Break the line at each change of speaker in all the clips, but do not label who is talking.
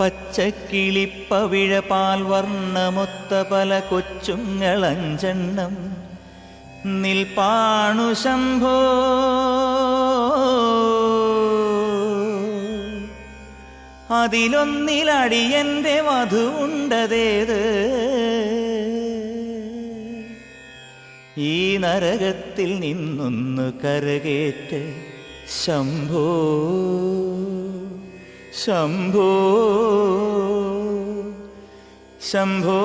പച്ചക്കിളിപ്പവിഴ പാൽ വർണമൊത്ത പല കൊച്ചുങ്ങളഞ്ചെണ്ണം. നിൽപ്പാണു ശംഭോ. അതിലൊന്നിലടിയന്റെ വധുണ്ടതേത് ഈ നരകത്തിൽ നിന്നൊന്നു കരകേറ്റ് ശംഭോ. ശംഭോ ശംഭോ.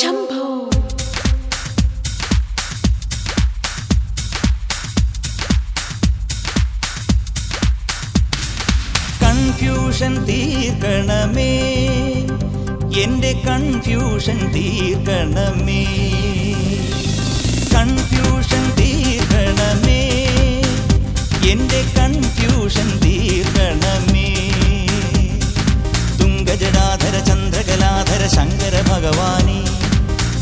ശംഭോ.
കൺഫ്യൂഷൻ തീർക്കണമേ എന്റെ കൺഫ്യൂഷൻ തീർക്കണമേ. എന്റെ കൺഫ്യൂഷൻ തീർക്കണമേ. തുങ്കജടാധര ചന്ദ്രകലാധര ശങ്കര ഭഗവാനെ.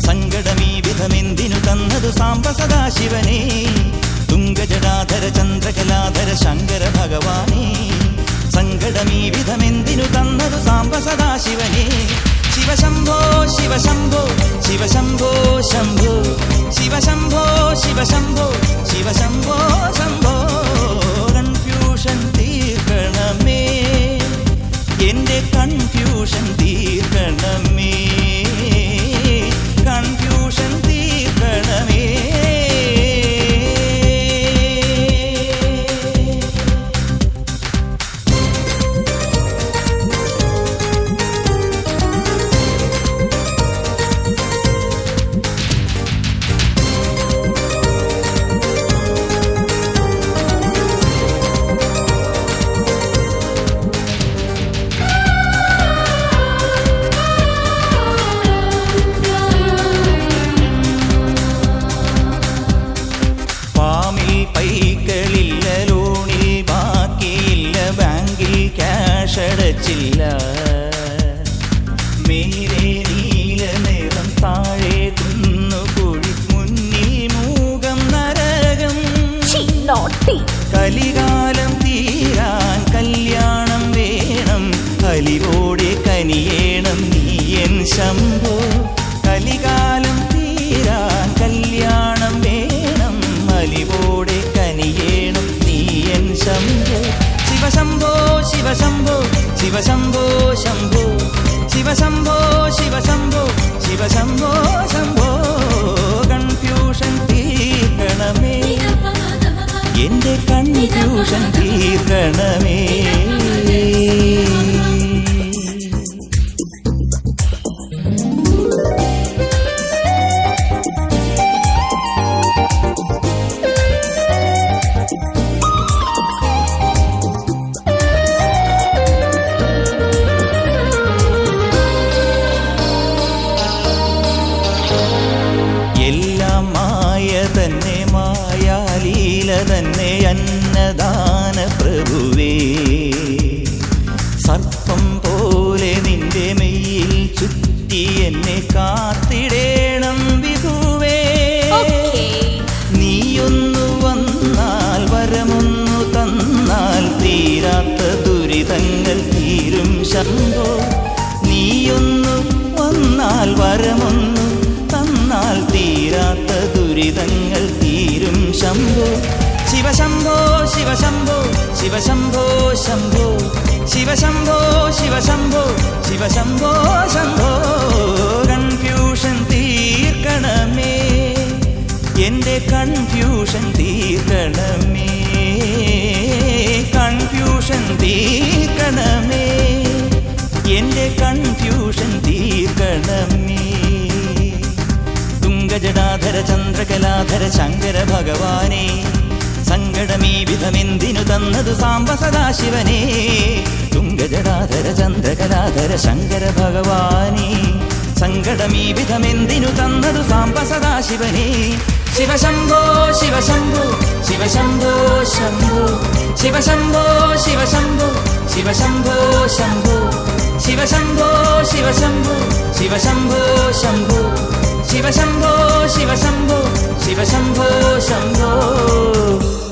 സങ്കടമീ വിധമെന്തിനു തന്നതു സാമ്പ സദാശിവനെ. തുങ്കജടാധര ചന്ദ്രകലാധര ശങ്കര ഭഗവാനെ. സങ്കടമീ വിധമെന്തിനു തന്നതു സാമ്പ സദാശിവനെ. ശിവശംഭോ ശിവശംഭോ ശിവശംഭോ ശംഭോ. ശിവശംഭോ ശിവശംഭോ ശിവശംഭോ ശംഭോ. കലികാലം തീരാൻ കല്യാണം വേണം. കലിവോടെ കനിയേണം നീ എൻ ശംഭോ. കലികാലം തീരാൻ കല്യാണം വേണം. അലിവോടെ കനിയേണം നീ എൻ ശംഭോ. ശിവശംഭോ ശിവശംഭോ ശിവശംഭോ. എന്റെ കൺഫ്യൂഷൻ തീർക്കണമേ തന്നെ തന്നെ അന്നദാന പ്രഭുവേ. സർപ്പം പോലെ നിന്റെ മെയ്യിൽ ചുറ്റി എന്നെ കാത്തിടേണം വിധുവേ. നീയൊന്നു വന്നാൽ വരമൊന്നു തന്നാൽ തീരാത്ത ദുരിതങ്ങൾ തീരും ശംഭോ ശിവശംഭോ ശിവശംഭോ ശിവശംഭോ ശംഭോ ശിവശംഭോ ശിവശംഭോ ശിവശംഭോ ശംഭോ കൺഫ്യൂഷൻ തീർക്കണമേ. എന്റെ കൺഫ്യൂഷൻ തീർക്കണമേ. കൺഫ്യൂഷൻ തീർക്കണമേ. എന്റെ കൺഫ്യൂഷൻ തീർക്കണമേ. തുങ്കജടാധര ചന്ദ്രകലാധര ശങ്കര ഭഗവാനെ. സങ്കടമീ വിധമെന്തിനു തന്നതു സാംബ സദാശിവനെ? തുങ്കജടാധര ചന്ദ്രകലാധര ശങ്കര ഭഗവാനേ. സങ്കടമീ വിധമെന്തിനു തന്നതു സാംബ സദാശിവനെ? ശിവശംഭോ ശിവശംഭോ ശിവശംഭോ ശംഭോ. ശിവശംഭോ ശിവശംഭോ ശിവശംഭോ ശംഭോ. ശിവശംഭോ ശിവശംഭോ ശിവശംഭോ ശംഭോ. 시바 샴보 시바 샴보 시바 샴보 샴보